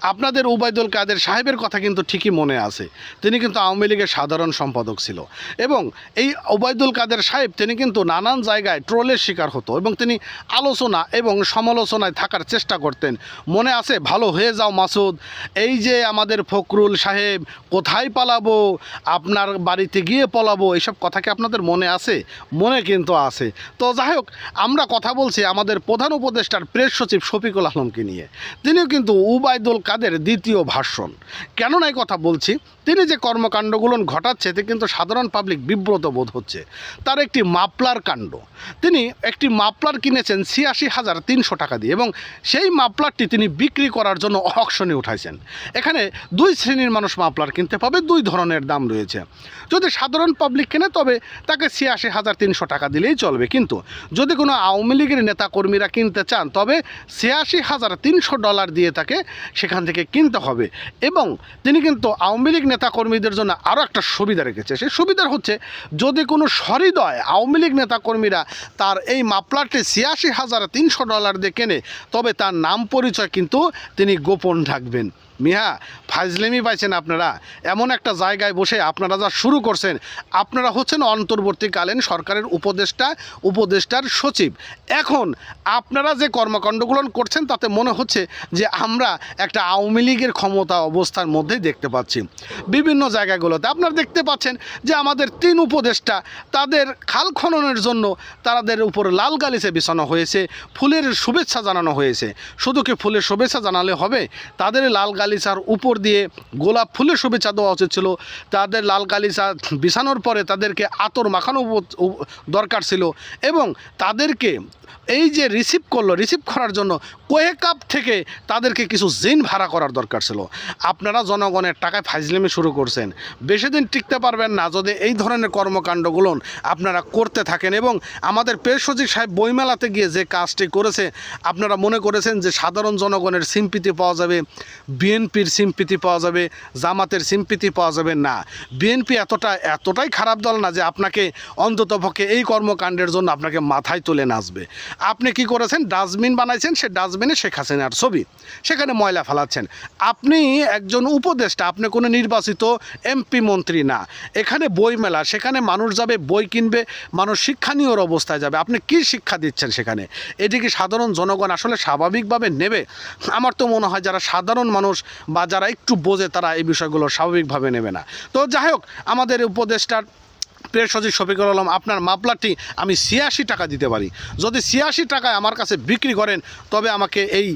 আপনাদের উবায়দুল কাদের সাহেবের কথা কিন্তু ঠিকই মনে আছে। তিনি কিন্তু আওয়ামী লীগের সাধারণ সম্পাদক ছিল। এবং এই ওবায়দুল কাদের সাহেব, তিনি কিন্তু নানান জায়গায় ট্রোলের শিকার হতো এবং তিনি আলোচনা এবং সমালোচনায় থাকার চেষ্টা করতেন। মনে আছে, ভালো হয়ে যাও মাসুদ, এই যে আমাদের ফখরুল সাহেব, কোথায় পালাবো? আপনার বাড়িতে গিয়ে পলাবো? এইসব কথা কি আপনাদের মনে আছে? মনে কিন্তু আছে। তো যাই হোক, আমরা কথা বলছি আমাদের প্রধান উপদেষ্টার প্রেস সচিব শফিকুল আলমকে নিয়ে। তিনিও কিন্তু উবায়দুল কাদের দ্বিতীয় ভাষণ? কেন নাই কথা বলছি, তিনি যে কর্মকাণ্ডগুলো ঘটাচ্ছে, এতে কিন্তু সাধারণ পাবলিক বিব্রত বোধ হচ্ছে। তার একটি মাপলার কাণ্ড। তিনি একটি মাপলার কিনেছেন ছিয়াশি হাজার তিনশো টাকা দিয়ে এবং সেই মাপলারটি তিনি বিক্রি করার জন্য অকশনে উঠাইছেন। এখানে দুই শ্রেণির মানুষ মাপলার কিনতে পাবে, দুই ধরনের দাম রয়েছে। যদি সাধারণ পাবলিক কেনে, তবে তাকে ছিয়াশি হাজার তিনশো টাকা দিলেই চলবে। কিন্তু যদি কোনো আওয়ামী লীগের নেতাকর্মীরা কিনতে চান, তবে ছিয়াশি হাজার তিনশো ডলার দিয়ে তাকে সেখান থেকে কিনতে হবে। এবং তিনি কিন্তু আওয়ামী লীগ নেতাকর্মীদের জন্য আরও একটা সুবিধা রেখেছে। সেই সুবিধা হচ্ছে, যদি কোনো সহৃদয় আওয়ামী লীগ নেতাকর্মীরা তার এই মাপলারটি ছিয়াশি হাজার তিনশো ডলার দিয়ে কেনে, তবে তার নাম পরিচয় কিন্তু তিনি গোপন রাখবেন। মিহা ফাজলেমি পাইছেন আপনারা। এমন একটা জায়গায় বসে আপনারা যা শুরু করছেন, আপনারা হচ্ছেন অন্তর্বর্তীকালীন সরকারের উপদেষ্টা, উপদেষ্টার সচিব। এখন আপনারা যে কর্মকাণ্ডগুলো করছেন, তাতে মনে হচ্ছে যে আমরা একটা আওয়ামী লীগের ক্ষমতা অবস্থার মধ্যেই দেখতে পাচ্ছি। বিভিন্ন জায়গাগুলোতে আপনারা দেখতে পাচ্ছেন যে আমাদের তিন উপদেষ্টা, তাদের খাল খননের জন্য তাদের উপর লাল গালিচে বিছানো হয়েছে, ফুলের শুভেচ্ছা জানানো হয়েছে। শুধু কি ফুলের শুভেচ্ছা জানালে হবে? তাদের লাল গালিচার উপর দিয়ে গোলাপ ফুলের শুভেচ্ছা দেওয়া উচিত ছিল। তাদের লাল গালিচা বিছানোর পরে তাদেরকে আতর মাখানো দরকার ছিল এবং তাদেরকে এই যে রিসিভ করল রিসিভ করার জন্য কোয়ে কাপ থেকে তাদেরকে কিছু জিন ভাড়া করার দরকার ছিল। আপনারা জনগণের টাকায় ফাইজলেমি শুরু করছেন। বেশি দিন টিকতে পারবেন না। যদি এই ধরনের কর্মকাণ্ডগুলো আপনারা করতে থাকেন এবং আমাদের পেশ সচিব সাহেব বইমেলাতে গিয়ে যে কাজটি করেছে, আপনারা মনে করেছেন যে সাধারণ জনগণের সিম্পিতি পাওয়া যাবে। বিএনপির সিম্পিতি পাওয়া যাবে, জামাতের সিম্পিতি পাওয়া যাবে না। বিএনপি এতটা, এতটাই খারাপ দল না যে আপনাকে অন্ততপক্ষে এই কর্মকাণ্ডের জন্য আপনাকে মাথায় তুলে নাচবে। আপনি কি করেছেন? ডাস্টবিন বানাইছেন, সে ডাস্টবিনে শেখ হাসিনার ছবি। সেখানে ময়লা ফেলাচ্ছেন। আপনি একজন উপদেষ্টা, আপনি কোনো নির্বাচিত এমপি মন্ত্রী না। এখানে বই মেলা, সেখানে মানুষ যাবে, বই কিনবে, মানুষ শিক্ষানীয়র অবস্থায় যাবে। আপনি কি শিক্ষা দিচ্ছেন সেখানে? এটি কি সাধারণ জনগণ আসলে স্বাভাবিকভাবে নেবে? আমার তো মনে হয় যারা সাধারণ মানুষ বা যারা একটু বোঝে তারা এই বিষয়গুলো স্বাভাবিকভাবে নেবে না। তো যাই হোক, আমাদের উপদেষ্টার প্রিয় সচিব শফিকুল আলম, আপনার মাপলারটি আমি ছিয়াশি টাকা দিতে পারি। যদি ছিয়াশি টাকায় আমার কাছে বিক্রি করেন, তবে আমাকে এই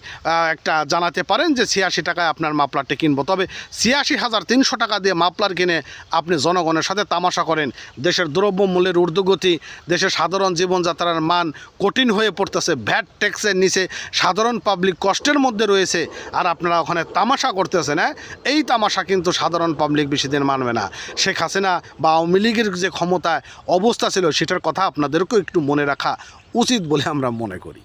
একটা জানাতে পারেন যে ছিয়াশি টাকায় আপনার মাপলারটি কিনবো। তবে ছিয়াশি হাজার তিনশো টাকা দিয়ে মাপলার কিনে আপনি জনগণের সাথে তামাশা করেন। দেশের দ্রব্যমূল্যের ঊর্ধ্বগতি, দেশের সাধারণ জীবনযাত্রার মান কঠিন হয়ে পড়তেছে। ভ্যাট ট্যাক্সের নিচে সাধারণ পাবলিক কষ্টের মধ্যে রয়েছে। আর আপনারা ওখানে তামাশা করতেছেন হ্যাঁ? এই তামাশা কিন্তু সাধারণ পাবলিক বেশি দিন মানবে না। শেখ হাসিনা বা আওয়ামী লীগের যে ক্ষমতায় অবস্থা ছিল সেটার কথা আপনাদেরকেও একটু মনে রাখা উচিত বলে আমরা মনে করি।